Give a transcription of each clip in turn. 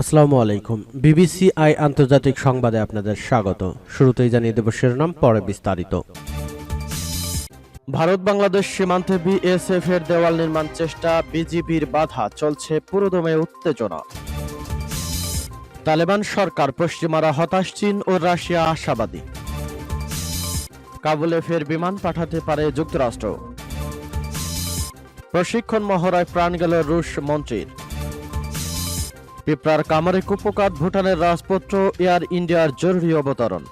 আসসালামু আলাইকুম। BBC I আন্তর্জাতিক সংবাদে আপনাদের স্বাগত। শুরুতেই জানিয়ে দেব শিরোনাম, পরে বিস্তারিত। ভারত বাংলাদেশ সীমান্তে বিএসএফ এর দেওয়াল নির্মাণ চেষ্টা, বিজিবির বাধা, চলছে পুরোদমে উত্তেজনা। তালেবান সরকার, পশ্চিমারা হতাশ, চীন ও রাশিয়া আশাবাদী। কাবুলে ফের বিমান পাঠাতে পারে যুক্তরাষ্ট্র। প্রশিক্ষণ মহড়ায় প্রাণ গেল রুশ মন্ত্রীর। পিঁপড়ার কামারে কুপকাত ভুটানের রাজপত্র এয়ার ইন্ডিয়ার জরুরি অবতরণ।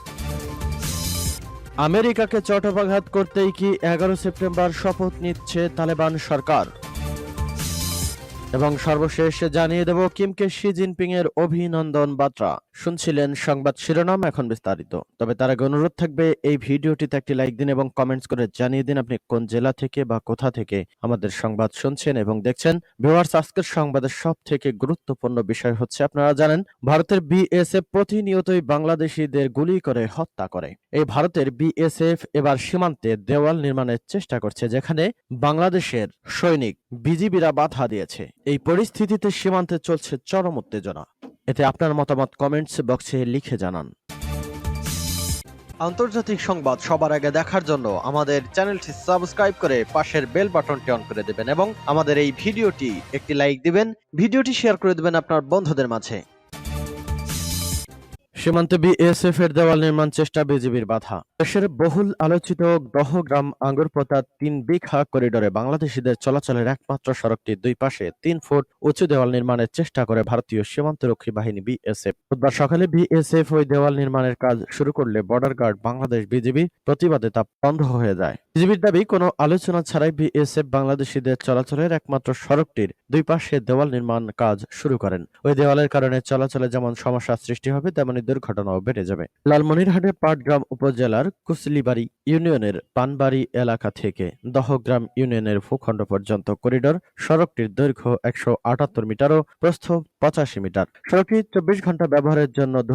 আমেরিকাকে চটবাঘাত করতেই কি এগারো সেপ্টেম্বর শপথ নিচ্ছে তালেবান সরকার? এবং সর্বশেষ জানিয়ে দেব কিমকে শি জিনপিং এর অভিনন্দন বার্তা শুনছিলেন সংবাদ শিরোনাম, এখন বিস্তারিত। তবে তার আগে অনুরোধ থাকবে, এই ভিডিওটিতে একটি লাইক দিন এবং কমেন্টস করে জানিয়ে দিন আপনি কোন জেলা থেকে বা কোথা থেকে আমাদের সংবাদ শুনছেন এবং দেখছেন। ভিউয়ার্স, আজকের সংবাদের সব থেকে গুরুত্বপূর্ণ বিষয় হচ্ছে, আপনারা জানেন, ভারতের বিএসএফ প্রতিনিয়তই বাংলাদেশিদের গুলি করে হত্যা করে। এই ভারতের বিএসএফ এবার সীমান্তে দেওয়াল নির্মাণের চেষ্টা করছে, যেখানে বাংলাদেশের সৈনিক বিজিবিরা বাধা দিয়েছে। এই পরিস্থিতিতে সীমান্তে চলছে চরম উত্তেজনা। এতে আপনার মতামত কমেন্টস বক্সে লিখে জানান। আন্তর্জাতিক সংবাদ সবার আগে দেখার জন্য আমাদের চ্যানেলটি সাবস্ক্রাইব করে পাশের বেল বাটনটি অন করে দেবেন এবং আমাদের এই ভিডিওটি একটি লাইক দিবেন। ভিডিওটি শেয়ার করে দেবেন আপনার বন্ধুদের মাঝে। সীমান্তে বিএসএফ এর দেওয়াল নির্মাণ চেষ্টা বিজিবির বাধা। দেশের বহুল আলোচিত দহগ্রাম আঙ্গুরপোতা তিন বিঘা করিডোরে বাংলাদেশিদের চলাচলের একমাত্র সড়কটির দুই পাশে তিন ফুট উঁচু দেওয়াল নির্মাণের চেষ্টা করে ভারতীয় সীমান্তরক্ষী বাহিনী বিএসএফ। বুধবার সকালে বিএসএফ ওই দেওয়াল নির্মাণের কাজ শুরু করলে বর্ডার গার্ড বাংলাদেশ বিজিবি প্রতিবাদে তা বন্ধ হয়ে যায়। বিজিবির দাবি, কোনো আলোচনা ছাড়াই বিএসএফ বাংলাদেশিদের চলাচলের একমাত্র সড়কটির দুই পাশে দেওয়াল নির্মাণ কাজ শুরু করেন। ওই দেওয়ালের কারণে চলাচলে যেমন সমস্যা সৃষ্টি হবে, তেমনি দুর্ঘটনাও বেড়ে যাবে। লালমনিরহাটের পাটগ্রাম উপজেলার কুসলিবাড়ি ইউনিয়নের পানবাড়ি এলাকা থেকে দহগ্রাম ইউনিয়নের ভূখণ্ড পর্যন্ত করিডোর সড়কটির দৈর্ঘ্য একশো আটাত্তর মিটার ও প্রস্থ পঁচাশি মিটার। সড়কটি চব্বিশ ঘণ্টা ব্যবহারের জন্য দু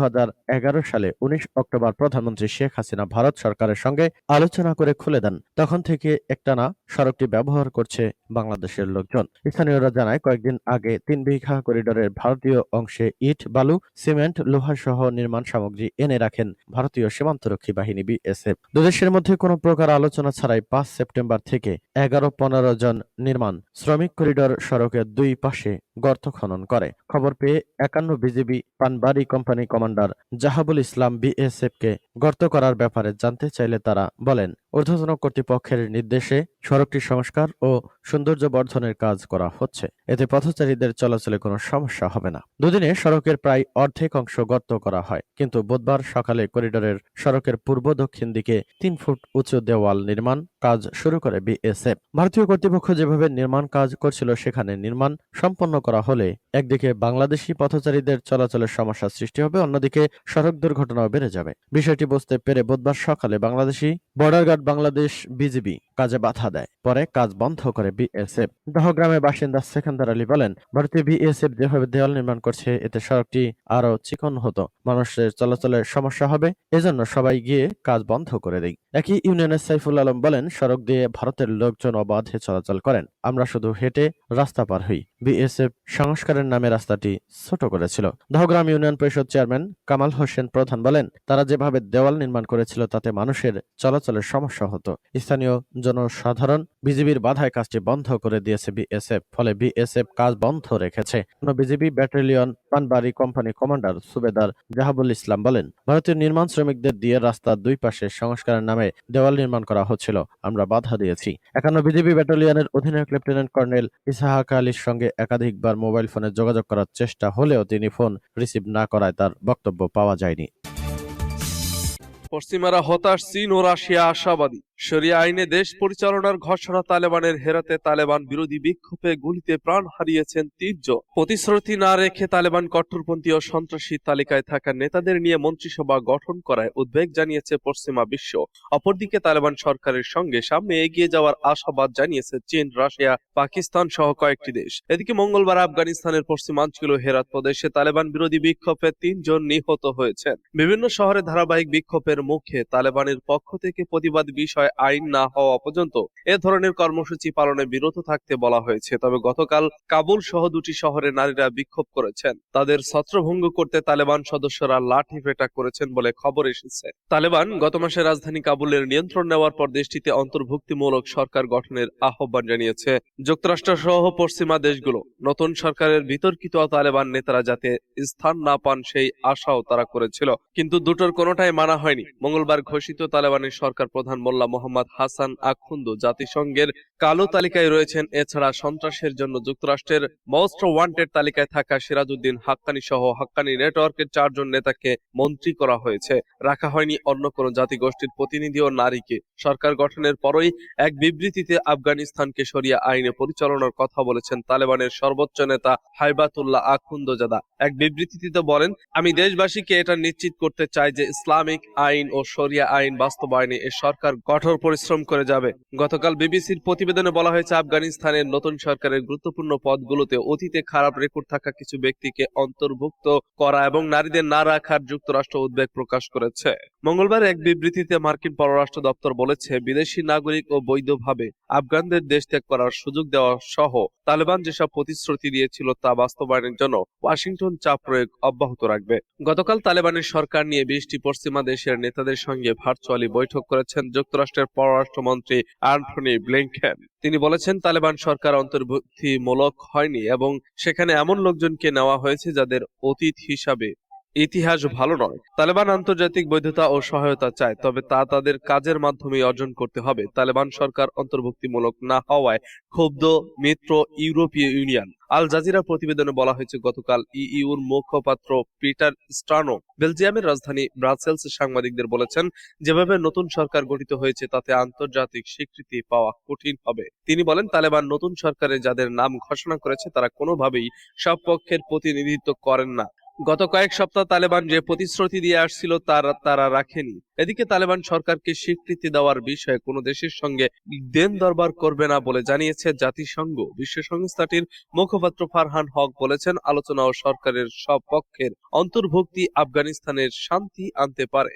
সালে উনিশ অক্টোবর প্রধানমন্ত্রী শেখ হাসিনা ভারত সরকারের সঙ্গে আলোচনা করে খুলে দেন। তখন থেকে একটানা সড়কটি ব্যবহার করছে বাংলাদেশের লোকজন। স্থানীয়রা জানায়, কয়েকদিন আগে তিন বিঘা করিডোরের ভারতীয় অংশে ইট, বালু, সিমেন্ট লোহা সহ নির্মাণ সামগ্রী এনে রাখেন ভারতীয় সীমান্তরক্ষী বাহিনী বিএসএফ। দুদেশের মধ্যে কোনো প্রকার আলোচনা ছাড়াই পাঁচ সেপ্টেম্বর থেকে এগারো পনেরো জন নির্মাণ শ্রমিক করিডর সড়কের দুই পাশে গর্ত খনন করে। খবর পেয়ে একান্ন BGB Panbari company commander Jahabul Islam BSF কে গর্ত করার ব্যাপারে জানতে চাইলে তারা বলেন, ঊর্ধ্বতন কর্তৃপক্ষের নির্দেশে সড়কটি সংস্কার ও সৌন্দর্য বর্ধনের কাজ করা হচ্ছে। এতে পথচারীদের চলাচলে কোনো সমস্যা হবে না। দুদিনে সড়কের প্রায় অর্ধেক অংশ গর্ত করা হয়, কিন্তু বুধবার সকালে করিডোরের সড়কের পূর্ব দক্ষিণ দিকে তিন ফুট উঁচু দেওয়াল নির্মাণ কাজ শুরু করে বিএসএফ ভারতীয় কর্তৃপক্ষ যেভাবে নির্মাণ কাজ করছিল, সেখানে নির্মাণ সম্পন্ন করা হলে একদিকে বাংলাদেশি পথচারীদের চলাচলের সমস্যা সৃষ্টি হবে, অন্যদিকে সড়ক দুর্ঘটনাও বেড়ে যাবে। বিষয়টি বুঝতে পেরে বুধবার সকালে Bangladeshi border guard Bangladesh BGB কাজে বাধা দেয়। পরে কাজ বন্ধ করে বিএসএফ দহগ্রামের বাসিন্দা সেখান্দার আলী বলেন, ভারতীয় বিএসএফ যেভাবে দেওয়াল নির্মাণ করছে, এতে সড়কটি আরও চিকন হতো। মানুষের চলাচলের সমস্যা হবে, এজন্য সবাই গিয়ে কাজ বন্ধ করে দেয় একই ইউনিয়নের সাইফুল আলম বলেন সড়ক দিয়ে ভারতের লোকজন অবাধে চলাচল করেন। আমরা শুধু হেঁটে রাস্তা পার হই। বিএসএফ সংস্কারের নামে রাস্তাটি ছোট করেছিল। দহগ্রাম ইউনিয়ন পরিষদ চেয়ারম্যান কামাল হোসেন প্রধান বলেন, তারা যেভাবে দেওয়াল নির্মাণ করেছিল, তাতে মানুষের চলাচলের সমস্যা হতো। স্থানীয় জনসাধারণ বিজিবির বাধায় কাজটি বন্ধ করে দিয়েছে বিএসএফ, ফলে বিএসএফ কাজ বন্ধ রেখেছে। BGB battalion, Panbari company commander subedar Jahabul Islam বলেন, ভারতীয় নির্মাণ শ্রমিকদের দিয়ে রাস্তার দুই পাশে সংস্কারের নামে দেওয়াল নির্মাণ করা হচ্ছিল। আমরা বাধা দিয়েছি। একান্ন বিজিবি ব্যাটালিয়নের অধিনায়ক লেফটেন্যান্ট কর্নেল ইসাহাক আলীর সঙ্গে একাধিকবার মোবাইল ফোনে যোগাযোগ করার চেষ্টা হলেও তিনি ফোন রিসিভ না করায় তার বক্তব্য পাওয়া যায়নি। পশ্চিমারা হতাশ, চীন ও রাশিয়া আশাবাদী। শরিয়া আইনে দেশ পরিচালনার ঘোষণা তালেবানের হেরাতে তালেবান বিরোধী বিক্ষোভে গুলিতে প্রাণ হারিয়েছেন তিনজন। প্রতিশ্রুতি না রেখে তালেবান কট্টরপন্থী ও সন্ত্রাসী তালিকায় থাকা নেতাদের নিয়ে মন্ত্রিসভা গঠন করায় উদ্বেগ জানিয়েছে পশ্চিমা বিশ্ব। অপরদিকে তালেবান সরকারের সঙ্গে সামনে এগিয়ে যাওয়ার আশাবাদ জানিয়েছে চীন, রাশিয়া, পাকিস্তান সহ কয়েকটি দেশ। এদিকে মঙ্গলবার আফগানিস্তানের পশ্চিমাঞ্চল হেরাত প্রদেশে তালেবান বিরোধী বিক্ষোভে তিনজন নিহত হয়েছেন। বিভিন্ন শহরে ধারাবাহিক বিক্ষোভের মুখে তালেবানের পক্ষ থেকে প্রতিবাদ বিষয়ে বিষয় আইন না হওয়া পর্যন্ত এ ধরনের কর্মসূচি পালনে বিরত থাকতে বলা হয়েছে। তবে গতকাল কাবুল সহ দুটি শহরে নারীরা বিক্ষোভ করেছেন। তাদের ছত্রভঙ্গ করতে তালেবান সদস্যরা লাঠি পেটা করেছেন বলে খবর এসেছে। তালেবান গত মাসে রাজধানী কাবুলের নিয়ন্ত্রণ নেওয়ার পর দেশটিতে অন্তর্ভুক্তিমূলক সরকার গঠনের আহ্বান জানিয়েছে। যুক্তরাষ্ট্র সহ পশ্চিমা দেশগুলো নতুন সরকারের বিতর্কিত তালেবান নেতারা যাতে স্থান না পান সেই আশাও তারা করেছিল। কিন্তু দুটোর কোনোটাই মানা হয়নি। মঙ্গলবার ঘোষিত তালেবানের সরকার প্রধান মোল্লা মোহাম্মদ হাসান আখুন্দ জাতিসংঘের কালো তালিকায় রয়েছেন। এছাড়া সন্ত্রাসের জন্য যুক্তরাষ্ট্রের মোস্ট ওয়ান্টেড তালিকায় থাকা সিরাজউদ্দিন হাক্কানি সহ হাক্কানি নেটওয়ার্কের চারজন নেতাকে মন্ত্রী করা হয়েছে। রাখা হয়নি অন্য কোনো জাতিগোষ্ঠীর প্রতিনিধি ও নারীকে। সরকার গঠনের পরই এক বিবৃতিতে আফগানিস্তানকে সরিয়া আইনে পরিচালনার কথা বলেছেন তালেবানের সর্বোচ্চ নেতা হাইবাতুল্লাহ আখুন্দজাদা। এক বিবৃতিতে বলেন, আমি দেশবাসীকে এটা নিশ্চিত করতে চাই যে ইসলামিক আইন ও শরিয়া আইন বাস্তবায়নে এ সরকার কঠোর পরিশ্রম করে যাবে। গতকাল বিবিসির প্রতিবেদনে বলা হয়েছে, আফগানিস্তানের নতুন সরকারের গুরুত্বপূর্ণ পদগুলোতে অতীতে খারাপ রেকর্ড থাকা কিছু ব্যক্তিকে অন্তর্ভুক্ত করা এবং নারীদের না রাখার যুক্তরাষ্ট্র উদ্বেগ প্রকাশ করেছে। মঙ্গলবার এক বিবৃতিতে মার্কিন পররাষ্ট্র দপ্তর বলেছে, বিদেশি নাগরিক ও বৈধভাবে আফগানদের দেশ ত্যাগ করার সুযোগ দেওয়া সহ তালেবান যেসব প্রতিশ্রুতি দিয়েছিল তা বাস্তবায়নের জন্য ওয়াশিংটন চাপ প্রয়োগ অব্যাহত রাখবে। গতকাল তালেবানের সরকার নিয়ে বিশটি পশ্চিমা দেশের নেতাদের সঙ্গে ভার্চুয়ালি বৈঠক করেছেন যুক্তরাষ্ট্রের পররাষ্ট্রমন্ত্রী অ্যান্টনি ব্লিংকেন। তিনি বলেছেন, তালেবান সরকার অন্তর্ভুক্তিমূলক হয়নি এবং সেখানে এমন লোকজনকে নেওয়া হয়েছে যাদের অতীত হিসাবে ইতিহাস ভালো নয়। তালেবান আন্তর্জাতিক বৈধতা ও সহায়তা চায়, তবে তা তাদের কাজের মাধ্যমে অর্জন করতে হবে। তালেবান সরকার অন্তর্ভুক্তিমূলক না হওয়ায় ক্ষুব্ধ মিত্র ইউরোপীয় ইউনিয়ন। আল জাজিরা প্রতিবেদনে বলা হয়েছে, গতকাল ইইউর মুখপাত্র পিটার স্টার্নো বেলজিয়ামের রাজধানী ব্রাসেলস সাংবাদিকদের বলেছেন, যেভাবে নতুন সরকার গঠিত হয়েছে, তাতে আন্তর্জাতিক স্বীকৃতি পাওয়া কঠিন হবে। তিনি বলেন, তালেবান নতুন সরকারে যাদের নাম ঘোষণা করেছে, তারা কোনোভাবেই সব পক্ষের প্রতিনিধিত্ব করেন না। গত কয়েক সপ্তাহ তালেবান যে প্রতিশ্রুতি দিয়ে আসছিল, তার তারা রাখেনি। এদিকে তালেবান সরকারকে স্বীকৃতি দেওয়ার বিষয়ে কোনো দেশের সঙ্গে দেন দরবার করবে না বলে জানিয়েছে জাতিসংঘ। বিশ্ব সংস্থাটির মুখপাত্র ফারহান হক বলেছেন, আলোচনা ও সরকারের সব পক্ষের অন্তর্ভুক্তি আফগানিস্তানের শান্তি আনতে পারে।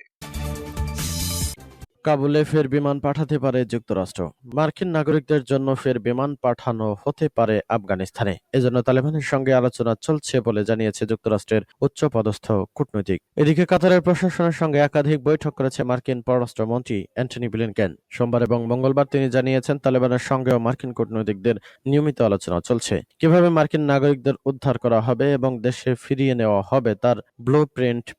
কাবুলে ফের বিমান পাঠাতে পারে যুক্তরাষ্ট্র। মার্কিন নাগরিকদের জন্য ফের বিমান পাঠানো হতে পারে আফগানিস্তানে। এজন্য তালেবানের সঙ্গে আলোচনা চলছে বলে জানিয়েছে যুক্তরাষ্ট্রের উচ্চপদস্থ কূটনৈতিক। এদিকে কাতারের প্রশাসনের সঙ্গে একাধিক বৈঠক করেছে মার্কিন পররাষ্ট্র পররাষ্ট্রমন্ত্রী অ্যান্টনি ব্লিনকেন। সোমবার এবং মঙ্গলবার তিনি জানিয়েছেন, তালেবানের সঙ্গেও মার্কিন কূটনৈতিকদের নিয়মিত আলোচনা চলছে। কীভাবে মার্কিন নাগরিকদের উদ্ধার করা হবে এবং দেশে ফিরিয়ে নেওয়া হবে তার ব্লু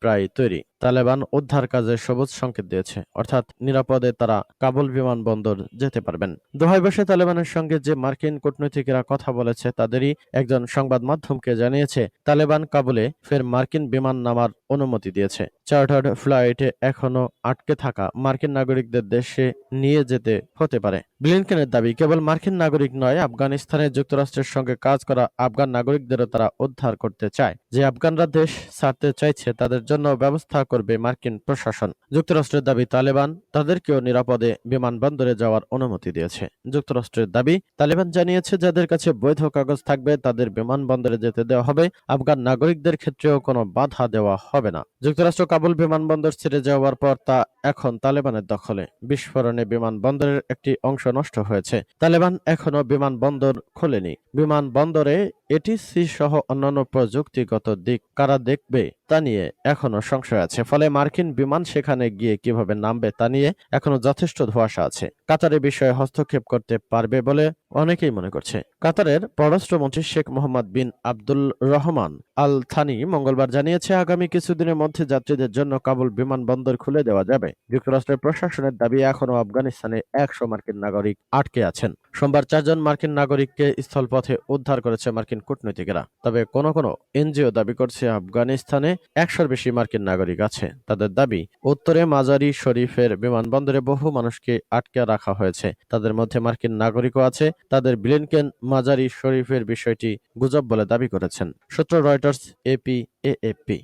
প্রায় তৈরি। তালেবান উদ্ধার কাজে সবুজ সংকেত দিয়েছে, অর্থাৎ নিরাপদে তারা কাবুল বিমানবন্দর যেতে পারবেন। দোহাই বসে তালেবানের সঙ্গে যে মার্কিন কূটনীতিকেরা কথা বলেছে, তাদেরই একজন সংবাদ মাধ্যমকে জানিয়েছে, তালেবান কাবুলে ফের মার্কিন বিমান নামার অনুমতি দিয়েছে। চার্টার্ড ফ্লাইটে এখনও আটকে থাকা মার্কিন নাগরিকদের দেশে নিয়ে যেতে হতে পারে। ব্লিনকেনের দাবি, কেবল মার্কিন নাগরিক নয়, আফগানিস্তানে যুক্তরাষ্ট্রের সঙ্গে কাজ করা আফগান নাগরিকদেরও তারা উদ্ধার করতে চায়। যে আফগানরা দেশ ছাড়তে চাইছে, তাদের জন্য ব্যবস্থা করবে মার্কিন প্রশাসন। যুক্তরাষ্ট্রের দাবি, তালেবান তাদেরকেও নিরাপদে বিমানবন্দরে যাওয়ার অনুমতি দিয়েছে। যুক্তরাষ্ট্রের দাবি, তালেবান জানিয়েছে, যাদের কাছে বৈধ কাগজ থাকবে, তাদের বিমানবন্দরে যেতে দেওয়া হবে। আফগান নাগরিকদের ক্ষেত্রেও কোনো বাধা দেওয়া হবে না। যুক্তরাষ্ট্র কাবুল বিমানবন্দর ছেড়ে যাওয়ার পর তা এখন তালেবানের দখলে। বিস্ফোরণে বিমানবন্দরের একটি অংশ নষ্ট হয়েছে। তালেবান এখনও বিমানবন্দর খোলেনি। বিমানবন্দরে এটিসি সহ অন্যান্য প্রযুক্তিগত দিক কারা দেখবে? তা নিয়ে এখনও সংশয় আছে। ফলে মার্কিন বিমান সেখানে গিয়ে কীভাবে নামবে তা নিয়ে এখনও যথেষ্ট ধোঁয়াশা আছে। কাতারে বিষয়ে হস্তক্ষেপ করতে পারবে বলে অনেকেই মনে করছে। কাতারের পররাষ্ট্রমন্ত্রী Sheikh Mohammed bin Abdul Rahman Al Thani মঙ্গলবার জানিয়েছে, আগামী কিছুদিনের মধ্যে যাত্রীদের জন্য কাবুল বিমানবন্দর খুলে দেওয়া যাবে। যুক্তরাষ্ট্রের প্রশাসনের দাবি, এখনও আফগানিস্তানে একশো মার্কিন নাগরিক আটকে আছেন। সোমবার চারজন মার্কিন নাগরিককে স্থলপথে উদ্ধার করেছে মার্কিন কূটনীতিকেরা। তবে কোন কোন এনজিও দাবি করছে, আফগানিস্তানে একশোর বেশি মার্কিন নাগরিক আছে। তাদের দাবি, উত্তরে মাজারি শরীফের বিমানবন্দরে বহু মানুষকে আটকে রাখা হয়েছে। তাদের মধ্যে মার্কিন নাগরিকও আছে। তাদের ব্লিনকেন মাজারি শরীফের বিষয়টি গুজব বলে দাবি করেছেন। সূত্র রয়টার্স এপি এএপি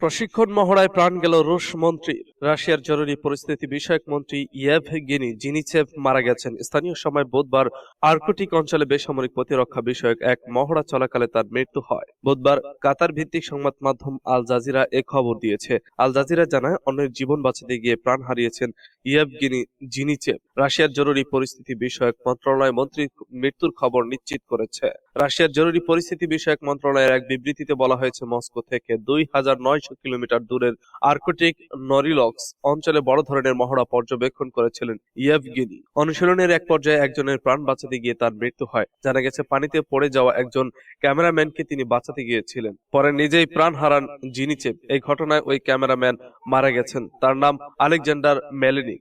প্রশিক্ষণ মহড়ায় প্রাণ গেল রুশ মন্ত্রীর রাশিয়ার জরুরি পরিস্থিতি বিষয়ক মন্ত্রী ইয়েভগেনি জিনিচেভ মারা গেছেন। স্থানীয় সময় বুধবার আর্কটিক অঞ্চলে বেসামরিক প্রতিরক্ষা বিষয়ক এক মহড়া চলাকালে তার মৃত্যু হয়। বুধবার কাতার ভিত্তিক সংবাদ মাধ্যম আল জাজিরা এ খবর দিয়েছে। আল জাজিরা জানায়, অন্যের জীবন বাঁচাতে গিয়ে প্রাণ হারিয়েছেন ইয়েভগেনি জিনিচেভ। রাশিয়ার জরুরি পরিস্থিতি বিষয়ক মন্ত্রণালয় মন্ত্রীর মৃত্যুর খবর নিশ্চিত করেছে। রাশিয়ার জরুরি পরিস্থিতি বিষয়ক মন্ত্রণালয়ের এক বিবৃতিতে বলা হয়েছে, মস্কো থেকে দুই হাজার নয়শো কিলোমিটার দূরের আর্কটিক নরিলক্স অঞ্চলে বড় ধরনের মহড়া পর্যবেক্ষণ করেছিলেন ইয়েভগেনি অনুশীলনের এক পর্যায়ে একজনের প্রাণ বাঁচাতে গিয়ে তার মৃত্যু হয়। জানা গেছে, পানিতে পড়ে যাওয়া একজন ক্যামেরাম্যানকে তিনি বাঁচাতে গিয়েছিলেন। পরে নিজেই প্রাণ হারান জিনিচেভ এই ঘটনায় ওই ক্যামেরাম্যান মারা গেছেন। তার নাম আলেকজান্ডার মেলেনিক।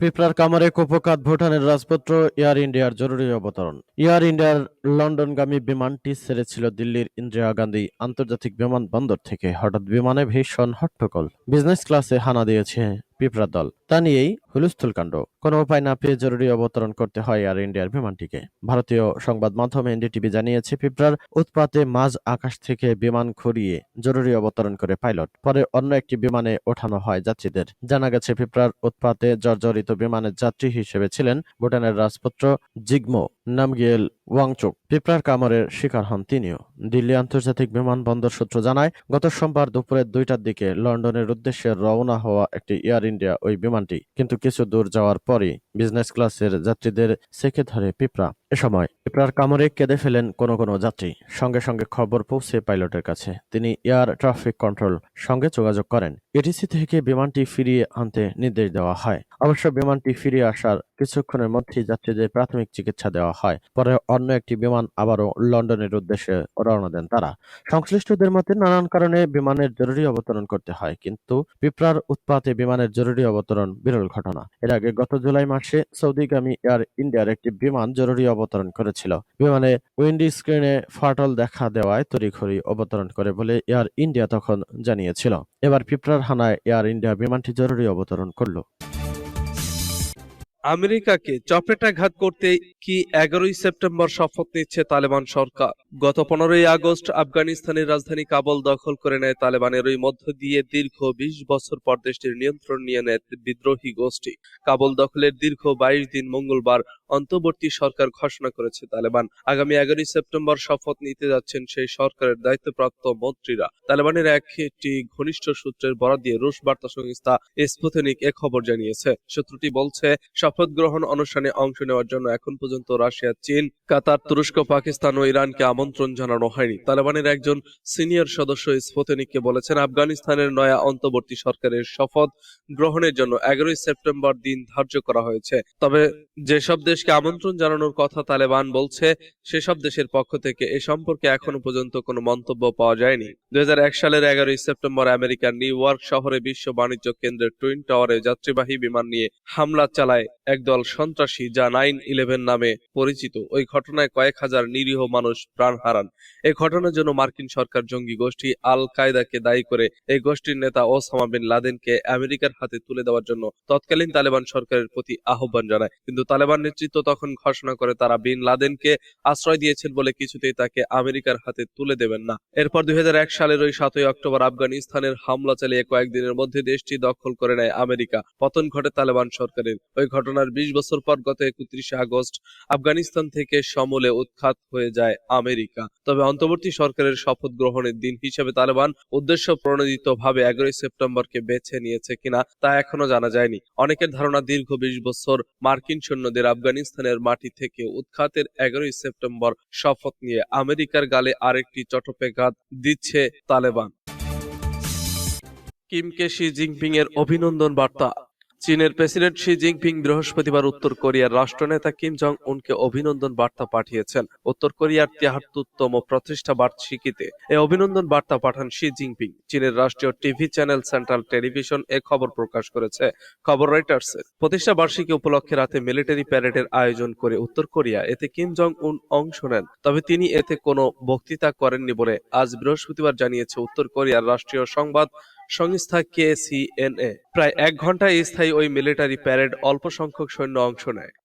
পিঁপড়ার কামারে কোপকাত ভুটানের রাজপত্র এয়ার ইন্ডিয়ার জরুরি অবতরণ। এয়ার ইন্ডিয়ার লন্ডনগামী বিমানটি ছেড়েছিল দিল্লির ইন্দিরা গান্ধী আন্তর্জাতিক বিমানবন্দর থেকে। হঠাৎ বিমানে ভীষণ হট্টকল বিজনেস ক্লাসে হানা দিয়েছে পিঁপড়া দল। তা নিয়েই হুলস্থুল কাণ্ড। কোনো উপায় না পেয়ে জরুরি অবতরণ করতে হয় এয়ার ইন্ডিয়ার বিমানটিকে। ভারতীয় সংবাদ মাধ্যম এনডিটিভি জানিয়েছে পিঁপড়ার উৎপাতে মাঝ আকাশ থেকে বিমান ঘুরিয়ে জরুরি অবতরণ করে পাইলট। পরে অন্য একটি বিমানে ওঠানো হয় যাত্রীদের। জানা গেছে পিঁপড়ার উৎপাতে জর্জরিত বিমানের যাত্রী হিসেবে ছিলেন ভুটানের রাজপুত্র জিগমো। নামগিয়েল ওয়াংচুক। পিঁপড়ার কামড়ের শিকার হন তিনিও। দিল্লি আন্তর্জাতিক বিমানবন্দর সূত্র জানায়, গত সোমবার দুপুরে দুইটার দিকে লন্ডনের উদ্দেশ্যে রওনা হওয়া একটি এয়ার ইন্ডিয়া ওই বিমানটি, কিন্তু কিছু দূর যাওয়ার পরই বিজনেস ক্লাসের যাত্রীদের সেকে ধরে পিঁপড়া। এ সময় পিঁপড়ার কামড়ে কেঁদে ফেলেন কোনো কোনো যাত্রী। সঙ্গে সঙ্গে খবর পৌঁছে পাইলটের কাছে। তিনি এয়ার ট্রাফিক কন্ট্রোল সঙ্গে যোগাযোগ করেন। এটিসি থেকে বিমানটি ফিরিয়ে আনতে নির্দেশ দেওয়া হয়। অবশ্য বিমানটি ফিরে আসার কিছুক্ষণের মধ্যেই যাত্রীদের প্রাথমিক চিকিৎসা দেওয়া হয়। পরে অন্য একটি বিমান আবারও লন্ডনের উদ্দেশ্যে রওনা দেন তারা। সংশ্লিষ্টদের মতে নানান কারণে বিমানের জরুরি অবতরণ করতে হয়, কিন্তু পিঁপড়ার উৎপাতে বিমানের জরুরি অবতরণ বিরল ঘটনা। এর আগে গত জুলাই মাসে সৌদিগামী এয়ার ইন্ডিয়ার একটি বিমান জরুরি অবতরণ করেছিল। বিমানে উইন্ডি স্ক্রিনে ফাটল দেখা দেওয়ায় তড়িঘড়ি অবতরণ করে বলে এয়ার ইন্ডিয়া তখন জানিয়েছিল। এবার পিঁপড়ার হানায় এয়ার ইন্ডিয়া বিমানটি জরুরি অবতরণ করল। আমেরিকাকে চপেটাঘাত করতে কি এগারোই সেপ্টেম্বর শপথ নিচ্ছে তালেবান সরকার? গত পনেরোই আগস্ট আফগানিস্তানের রাজধানী কাবুল দখল করে নেয় তালেবানের ওই মধ্য দিয়ে দীর্ঘ বিশ বছর পর দেশটির নিয়ন্ত্রণ নিয়ে নেয় বিদ্রোহী গোষ্ঠী। কাবুল দখলের দীর্ঘ বাইশ দিন মঙ্গলবার অন্তর্বর্তী সরকার ঘোষণা করেছে, তালেবান। আগামী এগারোই সেপ্টেম্বর শপথ নিতে যাচ্ছেন সেই সরকারের দায়িত্বপ্রাপ্ত মন্ত্রীরা। তালেবানের একটি ঘনিষ্ঠ সূত্রের বরাদ দিয়ে রুশ বার্তা সংস্থা স্পুতনিক এ খবর জানিয়েছে। সূত্রটি বলছে, শপথ গ্রহণ অনুষ্ঠানে অংশ নেওয়ার জন্য এখন পর্যন্ত রাশিয়া, চীন, কাতার, তুরস্ক, পাকিস্তান ও ইরানকে আমন্ত্রণ জানানো হয়নি। তালেবানের একজন সিনিয়র সদস্য স্পুতনিককে বলেছেন, আফগানিস্তানের নয়া অন্তর্বর্তী সরকারের শপথ গ্রহণের জন্য এগারোই সেপ্টেম্বর দিন ধার্য করা হয়েছে। তবে যেসব দেশকে আমন্ত্রণ জানানোর কথা তালেবান বলছে, সেসব দেশের পক্ষ থেকে এ সম্পর্কে এখনও পর্যন্ত কোনো মন্তব্য পাওয়া যায়নি। দুই সালের এগারোই সেপ্টেম্বর আমেরিকার নিউ ইয়র্ক শহরে বিশ্ব বাণিজ্য কেন্দ্রের টুইন টাওয়ারে যাত্রীবাহী বিমান নিয়ে হামলা চালায় একদল সন্ত্রাসী যা নাইন ইলেভেন নামে পরিচিত। ওই ঘটনায় কয়েক হাজার নিরীহ মানুষ প্রাণ হারান। এই ঘটনার জন্য মার্কিন সরকার জঙ্গি গোষ্ঠী আল কায়দাকে দায়ী করে এই গোষ্ঠীর নেতা ওসামা বিন লাদেনকে আমেরিকার হাতে তুলে দেওয়ার জন্য তৎকালীন তালেবান সরকারের প্রতি আহ্বান জানায়। কিন্তু তালেবান নেতৃত্ব তখন ঘোষণা করে তারা বিন লাদেনকে আশ্রয় দিয়েছেন বলে কিছুতেই তাকে আমেরিকার হাতে তুলে দেবেন না। এরপর দুই সালের ওই সাতই অক্টোবর আফগানিস্তানের হামলা চালিয়ে কয়েকদিনের মধ্যে দেশটি দখল করে নেয় আমেরিকা। পতন ঘটে তালেবান সরকারের। ওই ঘটনার বিশ বছর পর গত একত্রিশে আগস্ট আফগানিস্তান থেকে সমূলে উৎখাত হয়ে যায় আমেরিকা। তবে অন্তর্বর্তী সরকারের শপথ গ্রহণের দিন হিসেবে তালেবান উদ্দেশ্য প্রণোদিত ভাবে এগারোই সেপ্টেম্বরকে বেছে নিয়েছে কিনা তা এখনও জানা যায়নি। অনেকের ধারণা দীর্ঘ বিশ বছর মার্কিন সৈন্যদের আফগানিস্তানের মাটি থেকে উৎখাতের এগারোই সেপ্টেম্বর শপথ নিয়ে আমেরিকার গালে আরেকটি চটপেঘাত দিচ্ছে তালেবান। কিমকে শি জিনপিং এর অভিনন্দন বার্তা। চীনের প্রেসিডেন্ট শি জিনপিং বৃহস্পতিবার উত্তর কোরিয়ার রাষ্ট্রনেতা কিম জং উনকে অভিনন্দন বার্তা পাঠিয়েছেন। উত্তর কোরিয়ার তিয়াত্তরতম প্রতিষ্ঠা বার্ষিকীতে এই অভিনন্দন বার্তা পাঠান শি জিনপিং। চীনের রাষ্ট্রীয় টিভি চ্যানেল সেন্ট্রাল টেলিভিশন এ খবর প্রকাশ করেছে। খবর রয়টার্সের প্রতিষ্ঠা বার্ষিকী উপলক্ষে রাতে মিলিটারি প্যারেডের আয়োজন করে উত্তর কোরিয়া এতে কিম জং উন অংশ নেন। তবে তিনি এতে কোনো বক্তৃতা করেননি বলে আজ বৃহস্পতিবার জানিয়েছে উত্তর কোরিয়ার রাষ্ট্রীয় সংবাদ সংস্থা কেসিএনএ প্রায় এক ঘণ্টা স্থায়ী ওই মিলিটারি প্যারেড অল্প সংখ্যক সৈন্য অংশ নেয়।